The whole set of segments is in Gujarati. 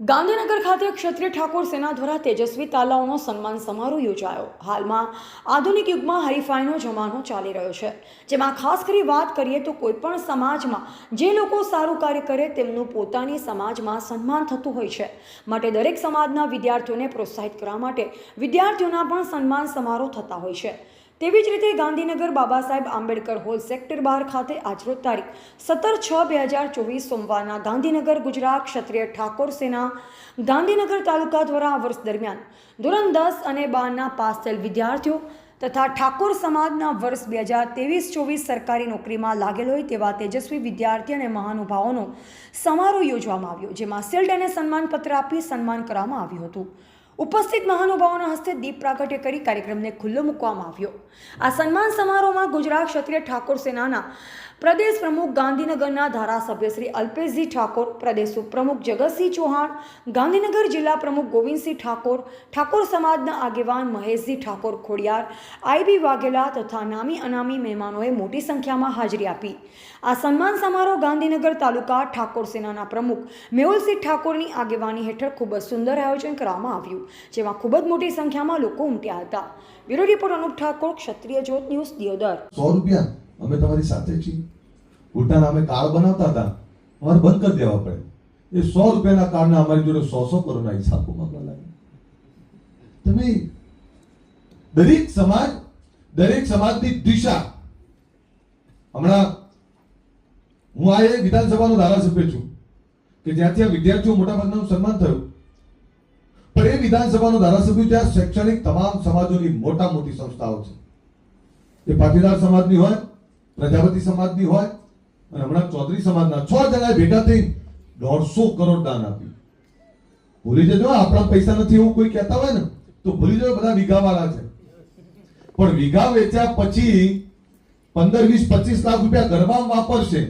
ગાંધીનગર ખાતે ક્ષત્રિય ઠાકોર સેના દ્વારા તેજસ્વી તાલાઓનો સન્માન સમારોહ યોજાયો. હાલમાં આધુનિક યુગમાં હરીફાઈનો જમાનો ચાલી રહ્યો છે. જેમાં ખાસ કરી વાત કરીએ તો કોઈપણ સમાજમાં જે લોકો સારું કાર્ય કરે તેમનું પોતાની સમાજમાં સન્માન થતું હોય છે. માટે દરેક સમાજના વિદ્યાર્થીઓને પ્રોત્સાહિત કરવા માટે વિદ્યાર્થીઓના પણ સન્માન સમારોહ થતા હોય છે. તેવી જ રીતે ગાંધીનગર બાબા સાહેબ આંબેડકર હોલ સેક્ટર બાર ખાતે આજરોજ તારીખ સત્તર છ બે હજાર ચોવીસ સોમવારના ગાંધીનગર ગુજરાત ક્ષત્રિય ઠાકોર સેના ગાંધીનગર તાલુકા દ્વારા આ વર્ષ દરમિયાન ધોરણ દસ અને બારના પાસ થયેલ વિદ્યાર્થીઓ તથા ઠાકોર સમાજના વર્ષ બે હજાર ત્રેવીસ ચોવીસ સરકારી નોકરીમાં લાગેલ હોય તેવા તેજસ્વી વિદ્યાર્થી અને મહાનુભાવોનો સમારોહ યોજવામાં આવ્યો, જેમાં શિલ્ડ અને સન્માનપત્ર આપી સન્માન કરવામાં આવ્યું હતું. ઉપસ્થિત મહાનુભાવોના હસ્તે દીપ પ્રાગટ્ય કરી કાર્યક્રમને ખુલ્લો મૂકવામાં આવ્યો. આ સન્માન સમારોહમાં ગુજરાત ક્ષત્રિય ઠાકોર સેનાના પ્રદેશ પ્રમુખ ગાંધીનગરના ધારાસભ્ય શ્રી અલ્પેશજી ઠાકોર, પ્રદેશ ઉપપ્રમુખ જગતસિંહ ચૌહાણ, ગાંધીનગર જિલ્લા પ્રમુખ ગોવિંદસિંહ ઠાકોર ઠાકોર સમાજના આગેવાન મહેશજી ઠાકોર ખોડિયાર આઈબી વાઘેલા તથા નામી અનામી મહેમાનોએ મોટી સંખ્યામાં હાજરી આપી. આ સન્માન સમારોહ ગાંધીનગર તાલુકા ઠાકોર સેનાના પ્રમુખ મેહુલસિંહ ઠાકોરની આગેવાની હેઠળ ખૂબ જ સુંદર આયોજન કરવામાં આવ્યું. જેમાં ખૂબ જ મોટી સંખ્યામાં લોકો ઉમટ્યા હતા. Bureau report Anup Thakor, Kshatriya Jyot news, Deodar. સો રૂપિયા? અમે તમારી સાથે છીએ. ઉલટા અમે કાર્ડ બનાવતા હતા. અમારે બંધ કરી દેવા પડે. એ સો રૂપિયાના કાર્ડના અમારી જોડે સો સો કરોડના હિસાબો માંગવા લાગે તમે દરેક સમાજ, દરેક સમાજની દિશા. હમણાં હું આ વિધાનસભાનો ધારાસભ્ય છું કે જ્યાંથી આ વિદ્યાર્થીઓ મોટાભાગનાનું સન્માન થયું. વિધાનસભાનો ધારાસભ્ય ત્યાં શૈક્ષણિક તમામ સમાજોની મોટા મોટી સંસ્થાઓ છે. એ પાટીદાર સમાજની હોય, પ્રજાપતિ સમાજની હોય, અને હમણાં ચૌધરી સમાજના છ જણાએ ભેગા થઈ દોઢસો કરોડ દાન આપ્યું. ભૂલી જજો, આપણા પૈસા નથી એવું કોઈ કહેતા હોય ને, તો ભૂલી જજો, બધા વીઘાવાળા છે. પણ વીઘા વેચ્યા પછી પંદર, વીસ, પચીસ લાખ રૂપિયા ગરબામાં વાપરશે.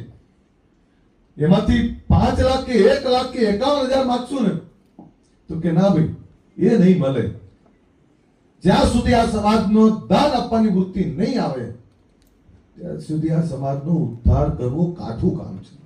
એમાંથી પાંચ લાખ કે એક લાખ કે એકાવન હજાર માગશું ને. તો કે ના ભાઈ એ નહીં મળે. જ્યાં સુધી આ સમાજનો દાન આપવાની વૃત્તિ નહીં આવે, ત્યાં સુધી આ સમાજનો ઉદ્ધાર કરવો કાઠું કામ છે.